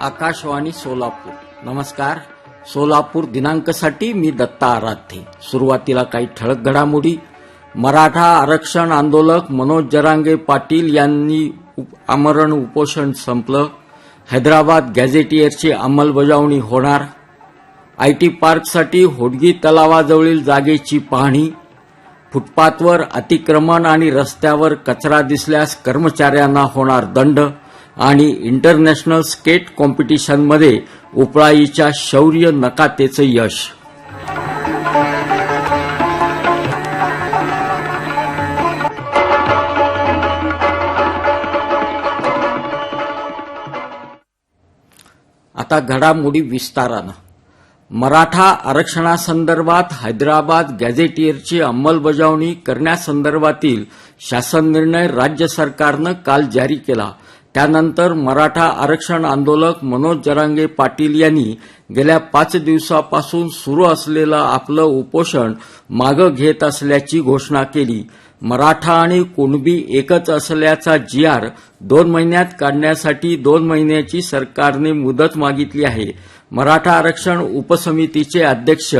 आकाशवाणी सोलापूर. नमस्कार. सोलापूर दिनांकसाठी मी दत्ता आराध्ये. सुरुवातीला काही ठळक घडामोडी. मराठा आरक्षण आंदोलक मनोज जरांगे पाटील यांनी उप- आमरण उपोषण संपलं. हैदराबाद गॅझेटियरची अंमलबजावणी होणार. आयटी पार्कसाठी होडगी तलावाजवळील जागेची पाहणी. फुटपाथवर अतिक्रमण आणि रस्त्यावर कचरा दिसल्यास कर्मचाऱ्यांना होणार दंड. आणि इंटरनॅशनल स्केट कॉम्पिटिशनमध्ये उपळाईच्या शौर्य नकातेचं यश. आता घडामोडी विस्तारानं. मराठा आरक्षणासंदर्भात हैदराबाद गॅझेटियरची अंमलबजावणी करण्यासंदर्भातील शासन निर्णय राज्य सरकारनं काल जारी केला. त्यानंतर मराठा आरक्षण आंदोलक मनोज जरांगे पाटील यांनी गेल्या पाच दिवसापासून सुरू असलेलं आपलं उपोषण मागं घेत असल्याची घोषणा केली. मराठा आणि कुणबी एकच असल्याचा जी आर दोन महिन्यात काढण्यासाठी दोन महिन्याची सरकारने मुदत मागितली आहे. मराठा आरक्षण उपसमितीचे अध्यक्ष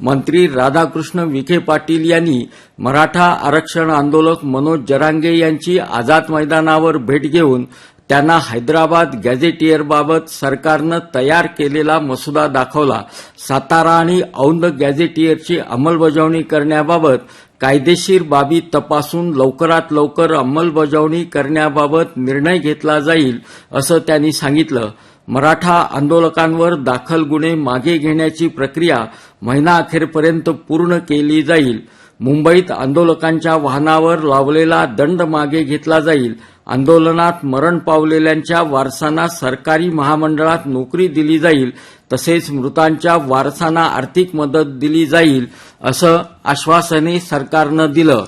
मंत्री राधाकृष्ण विखे पाटील यांनी मराठा आरक्षण आंदोलक मनोज जरांगे यांची आझाद मैदानावर भेट घेऊन त्यांना हैदराबाद गॅझेटियरबाबत सरकारनं तयार केलेला मसुदा दाखवला. सातारा आणि औंध गॅझेटियरची अंमलबजावणी करण्याबाबत कायदेशीर बाबी तपासून लवकरात लवकर अंमलबजावणी करण्याबाबत निर्णय घेतला जाईल असं त्यांनी सांगितलं. मराठा आंदोलकांवर दाखल गुन्हे मागे घेण्याची प्रक्रिया महिना अखेरपर्यंत पूर्ण केली जाईल. मुंबईत आंदोलकांच्या वाहनावर लावलेला दंड मागे घेतला जाईल आंदोलनात मरण पावलेल्यांच्या वारसांना सरकारी महामंडळात नोकरी दिली जाईल तसेच मृतांच्या वारसांना आर्थिक मदत दिली जाईल असं आश्वासने सरकारनं दिलं.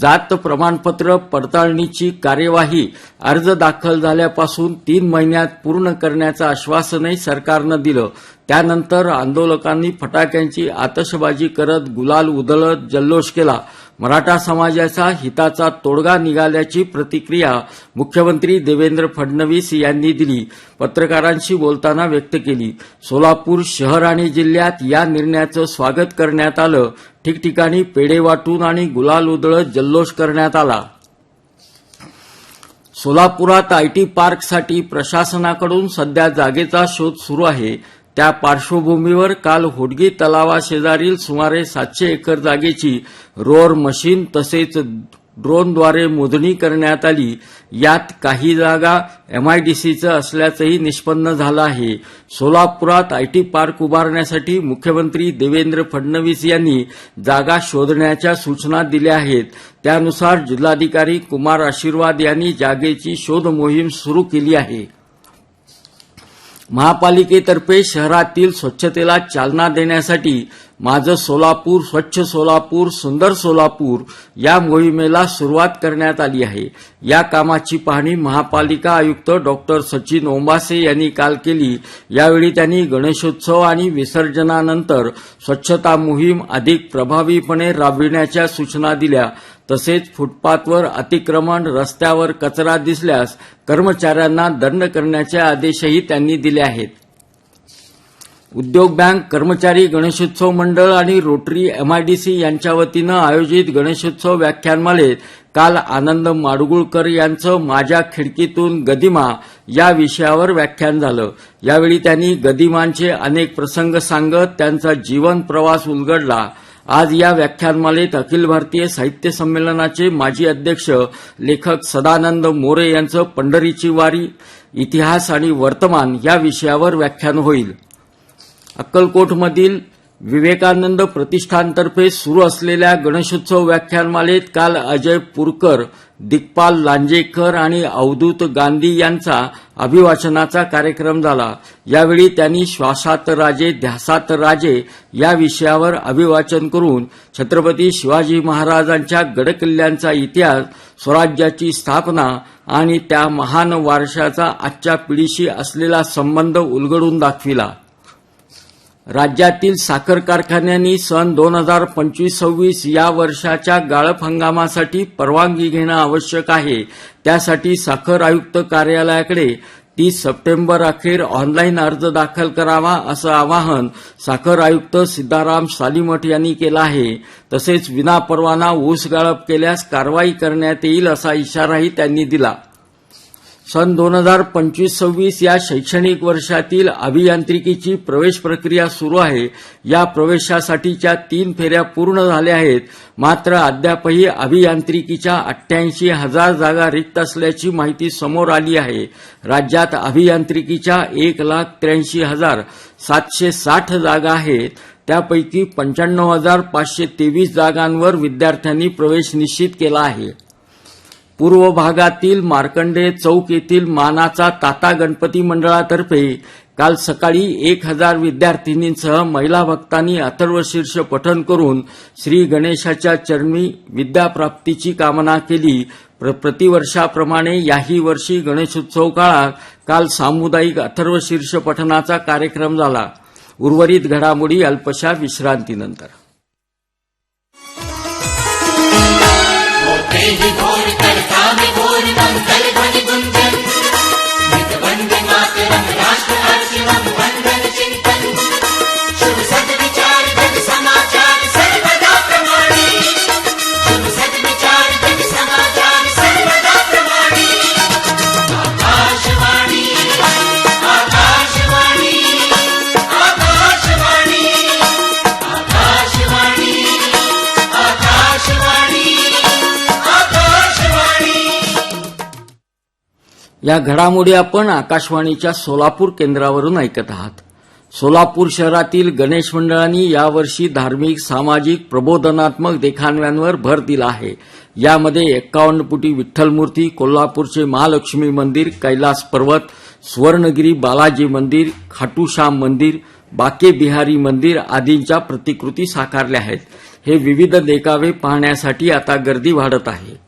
जात प्रमाणपत्र पडताळणीची कार्यवाही अर्ज दाखल झाल्यापासून तीन महिन्यात पूर्ण करण्याचं आश्वासनही सरकारनं दिलं. त्यानंतर आंदोलकांनी फटाक्यांची आतषबाजी करत गुलाल उधळत जल्लोष केला. मराठा समाजाचा हिताचा तोडगा निघाल्याची प्रतिक्रिया मुख्यमंत्री देवेंद्र फडणवीस यांनी दिली. पत्रकारांशी बोलताना व्यक्त केली. सोलापूर शहर आणि जिल्ह्यात या निर्णयाचं स्वागत करण्यात आलं. ठिकठिकाणी पेढे वाटून आणि गुलाल उधळत जल्लोष करण्यात आला. सोलापुरात आयटी पार्कसाठी प्रशासनाकडून सध्या जागेचा शोध सुरू आहे. त्या पार्श्वभूमीवर काल होडगी तलावाशेजारील सुमारे सातशे एकर जागेची रोअर मशीन तसेच ड्रोनद्वारे मोजणी करण्यात आली. यात काही जागा एमआयडीसीचं असल्याचंही निष्पन्न झालं आहे. सोलापुरात आयटी पार्क उभारण्यासाठी मुख्यमंत्री देवेंद्र फडणवीस यांनी जागा शोधण्याच्या सूचना दिल्या आहेत. त्यानुसार जिल्हाधिकारी कुमार आशीर्वाद यांनी जागेची शोध मोहीम सुरू केली आहे. महापालिकेतर्फे शहरातील स्वच्छतेला चालना देण्यासाठी माझं सोलापूर स्वच्छ सोलापूर सुंदर सोलापूर या मोहिमेला सुरुवात करण्यात आली आहे. या कामाची पाहणी महापालिका आयुक्त डॉक्टर सचिन ओंबासे यांनी काल केली. यावेळी त्यांनी गणेशोत्सव आणि विसर्जनानंतर स्वच्छता मोहीम अधिक प्रभावीपणे राबविण्याच्या सूचना दिल्या. तसेच फुटपाथवर अतिक्रमण रस्त्यावर कचरा दिसल्यास कर्मचाऱ्यांना दंड करण्याचे आदेशही त्यांनी दिले आहेत. उद्योग बँक कर्मचारी गणेशोत्सव मंडळ आणि रोटरी एमआयडीसी यांच्या वतीनं आयोजित गणेशोत्सव व्याख्यानमालेत काल आनंद माडगुळकर यांचं माझ्या खिडकीतून गदिमा या विषयावर व्याख्यान झालं. यावेळी त्यांनी गदिमांचे अनेक प्रसंग सांगत त्यांचा जीवन प्रवास उलगडला. आज या व्याख्यानमालेत अखिल भारतीय साहित्य संमेलनाचे माजी अध्यक्ष लेखक सदानंद मोरे यांचं पंढरीची वारी इतिहास आणि वर्तमान या विषयावर व्याख्यान होईल. अक्कलकोटमधील विवेकानंद प्रतिष्ठानतर्फे सुरू असलेल्या गणेशोत्सव व्याख्यानमालेत काल अजय पुरकर दिग्पाल लांजेकर आणि अवधूत गांधी यांचा अभिवाचनाचा कार्यक्रम झाला. यावेळी त्यांनी श्वासात राजे ध्यासात राजे या विषयावर अभिवाचन करून छत्रपती शिवाजी महाराजांच्या गडकिल्ल्यांचा इतिहास स्वराज्याची स्थापना आणि त्या महान वारशाचा आजच्या पिढीशी असलेला संबंध उलगडून दाखविला. राज्यातील साखर कारखान्यांनी सन दोन हजार पंचवीस सव्वीस या वर्षाच्या गाळप हंगामासाठी परवानगी घेणं आवश्यक आहे. त्यासाठी साखर आयुक्त कार्यालयाकडे तीस सप्टेंबर अखेर ऑनलाईन अर्ज दाखल करावा असं आवाहन साखर आयुक्त सिद्धाराम सालीमठ यांनी केलं आहे. तसेच विनापरवाना ऊस गाळप केल्यास कारवाई करण्यात येईल असा इशाराही त्यांनी दिला. सन दोन हजार पंचवीस सव्वीस या शैक्षणिक वर्षातील अभियांत्रिकीची प्रवेश प्रक्रिया सुरू आहे. या प्रवेशासाठीच्या तीन फेऱ्या पूर्ण झाल्या आहेत. मात्र अद्यापही अभियांत्रिकीच्या अठ्ठ्याऐंशी हजार जागा रिक्त असल्याची माहिती समोर आली आहे. राज्यात अभियांत्रिकीच्या एक लाख त्र्याऐंशी हजार सातशे साठ जागा आहेत. त्यापैकी पंच्याण्णव हजार पाचशे तेवीस जागांवर विद्यार्थ्यांनी प्रवेश निश्चित केला आहे. पूर्व भागातील मार्कंडे चौक येथील मानाचा ताता गणपती मंडळातर्फे काल सकाळी एक हजार विद्यार्थिनींसह महिला भक्तांनी अथर्वशीर्ष पठण करून श्री गणेशाच्या चरणी विद्याप्राप्तीची कामना केली. प्र- प्रतिवर्षाप्रमाणे याही वर्षी गणेशोत्सव काळात काल सामुदायिक अथर्वशीर्ष पठणाचा कार्यक्रम झाला. उर्वरित घडामोडी अल्पशा विश्रांतीनंतर. होते ही या घडामोडी आपण आकाशवाणीच्या सोलापूर केंद्रावरून ऐकत आहात. सोलापूर शहरातील गणेश मंडळांनी यावर्षी धार्मिक सामाजिक प्रबोधनात्मक देखाव्यांवर भर दिला आहे. यामध्ये एक्कावन्न फुटी विठ्ठल मूर्ती कोल्हापूरचे महालक्ष्मी मंदिर कैलास पर्वत सुवर्णगिरी बालाजी मंदिर खाटूश्याम मंदिर बाके बिहारी मंदिर आदींच्या प्रतिकृती साकारल्या आहेत. हे विविध देखावे पाहण्यासाठी आता गर्दी वाढत आहे.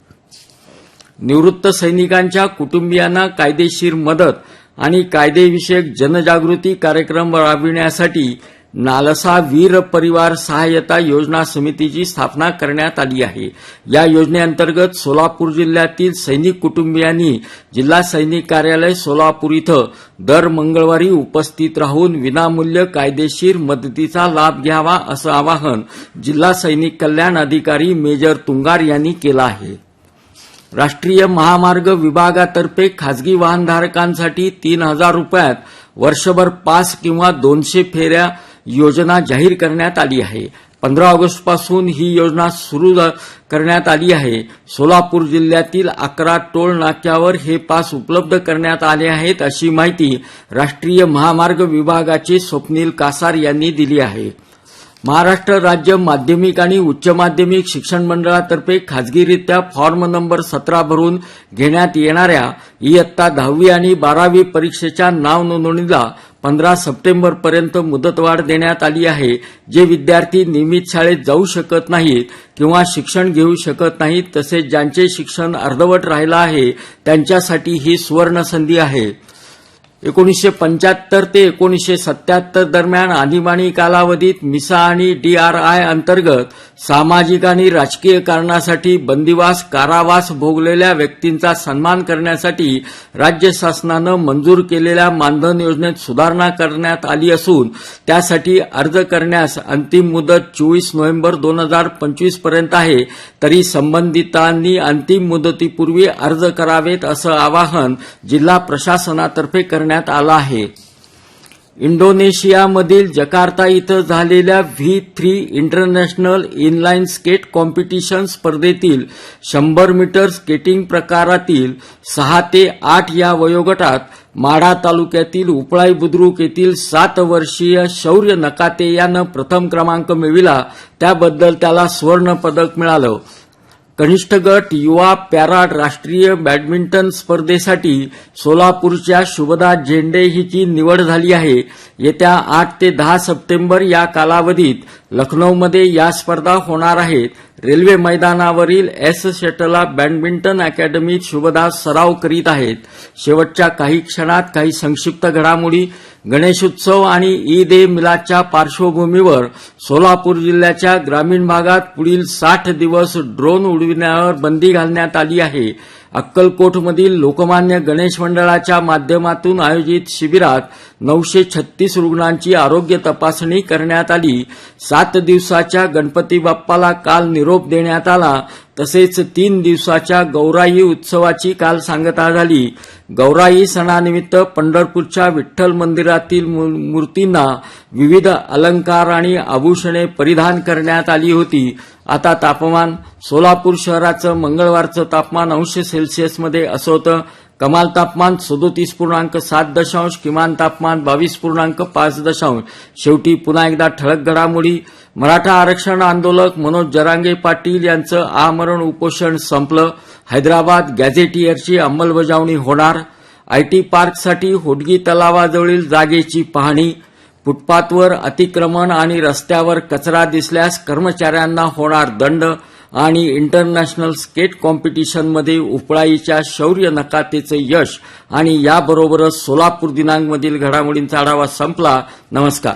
निवृत्त सैनिकांच्या कुटुंबियांना कायदेशीर मदत आणि कायदेविषयक जनजागृती कार्यक्रम राबविण्यासाठी नालसा वीर परिवार सहाय्यता योजना समितीची स्थापना करण्यात आली आहे. या योजनेअंतर्गत सोलापूर जिल्ह्यातील सैनिक कुटुंबियांनी जिल्हा सैनिक कार्यालय सोलापूर इथं दर मंगळवारी उपस्थित राहून विनामूल्य कायदेशीर मदतीचा लाभ घ्यावा असं आवाहन जिल्हा सैनिक कल्याण अधिकारी मेजर तुंगार यांनी केलं आहे. राष्ट्रीय महामार्ग विभागातर्फे खासगी वाहनधारकांसाठी तीन हजार रुपयात वर्षभर पास किंवा दोनशे फेऱ्या योजना जाहीर करण्यात आली आहे. पंधरा ऑगस्टपासून ही योजना सुरू करण्यात आली आहे. सोलापूर जिल्ह्यातील अकरा टोल नाक्यावर हे पास उपलब्ध करण्यात आले आहेत अशी माहिती राष्ट्रीय महामार्ग विभागाचे स्वप्नील कासार यांनी दिली आहे. महाराष्ट्र राज्य माध्यमिक आणि उच्च माध्यमिक शिक्षण मंडळातर्फे खाजगीरित्या फॉर्म नंबर सतरा भरून घेण्यात येणाऱ्या इयत्ता दहावी आणि बारावी परीक्षेच्या नाव नोंदणीला पंधरा सप्टेंबरपर्यंत मुदतवाढ देण्यात आली आहे. जे विद्यार्थी नियमित शाळेत जाऊ शकत नाहीत किंवा शिक्षण घेऊ शकत नाहीत तसेच ज्यांचे शिक्षण अर्धवट राहिलं आहे त्यांच्यासाठी ही सुवर्णसंधी आहे. एकोणीसशे पंच्याहत्तर ते एकोणीसशे सत्याहत्तर दरम्यान आणीबाणी कालावधीत मिसा आणि डीआरआय अंतर्गत सामाजिक आणि राजकीय कारणासाठी बंदिवास कारावास भोगलेल्या व्यक्तींचा सन्मान करण्यासाठी राज्य शासनानं मंजूर केलेल्या मानधन योजनेत सुधारणा करण्यात आली असून त्यासाठी अर्ज करण्यास अंतिम मुदत चोवीस नोव्हेंबर दोन हजार पंचवीसपर्यंत आहे. तरी संबंधितांनी अंतिम मुदतीपूर्वी अर्ज करावेत असं आवाहन जिल्हा प्रशासनातर्फे करण्यात आलं आहे. इंडोनेशियामधील जकार्ता इथं झालेल्या V three international inline skate competition स्पर्धेतील शंभर मीटर स्केटिंग प्रकारातील सहा ते आठ या वयोगटात माढा तालुक्यातील उपळाई बुद्रुक येथील सात वर्षीय शौर्य नकाते यानं प्रथम क्रमांक मिळविला. त्याबद्दल त्याला स्वर्ण पदक मिळालं. कनिष्ठ गट युवा पॅरा राष्ट्रीय बॅडमिंटन स्पर्धेसाठी सोलापूरच्या शुभदा झेंडे हिची निवड झाली आहे. येत्या आठ ते दहा सप्टेंबर या कालावधीत लखनौमध्ये या स्पर्धा होणार आहेत. रेल्वे मैदानावरील एस शटला बॅडमिंटन अकॅडमीत शुभदा सराव करीत आहेत. शेवटच्या काही क्षणात काही संक्षिप्त घडामोडी गणेशोत्सव आणि ईद ए मिलादच्या पार्श्वभूमीवर सोलापूर जिल्ह्याच्या ग्रामीण भागात पुढील साठ दिवस ड्रोन उडविण्यावर बंदी घालण्यात आली आहे. अक्कलकोटमधील लोकमान्य गणेश मंडळाच्या माध्यमातून आयोजित शिबिरात नऊशे छत्तीस रुग्णांची आरोग्य तपासणी करण्यात आली. सात दिवसाच्या गणपती बाप्पाला काल निरोप देण्यात आला. तसेच तीन दिवसाच्या गौराई उत्सवाची काल सांगता झाली. गौराई सणानिमित्त पंढरपूरच्या विठ्ठल मंदिरातील मू- मूर्तींना विविध अलंकार आणि आभूषणे परिधान करण्यात आली होती. आता तापमान सोलापूर शहराचं मंगळवारचं तापमान अंश सेल्सिअसमध्ये असं होतं. कमाल तापमान सदोतीस पूर्णांक सात दशांश किमान तापमान बावीस पूर्णांक पाच दशांश. शेवटी पुन्हा एकदा ठळक घडामोडी. मराठा आरक्षण आंदोलक मनोज जरांगे पाटील यांचं आमरण उपोषण संपलं. हैदराबाद गॅझेटियरची अंमलबजावणी होणार. आयटी पार्कसाठी होडगी तलावाजवळील जागेची पाहणी. फुटपाथवर अतिक्रमण आणि रस्त्यावर कचरा दिसल्यास कर्मचाऱ्यांना होणार दंड आणि इंटरनॅशनल स्केट कॉम्पिटिशनमध्ये उपळाईच्या शौर्य नकातेचं यश. आणि याबरोबरच सोलापूर दिनांकमधील घडामोडींचा आढावा संपला. नमस्कार.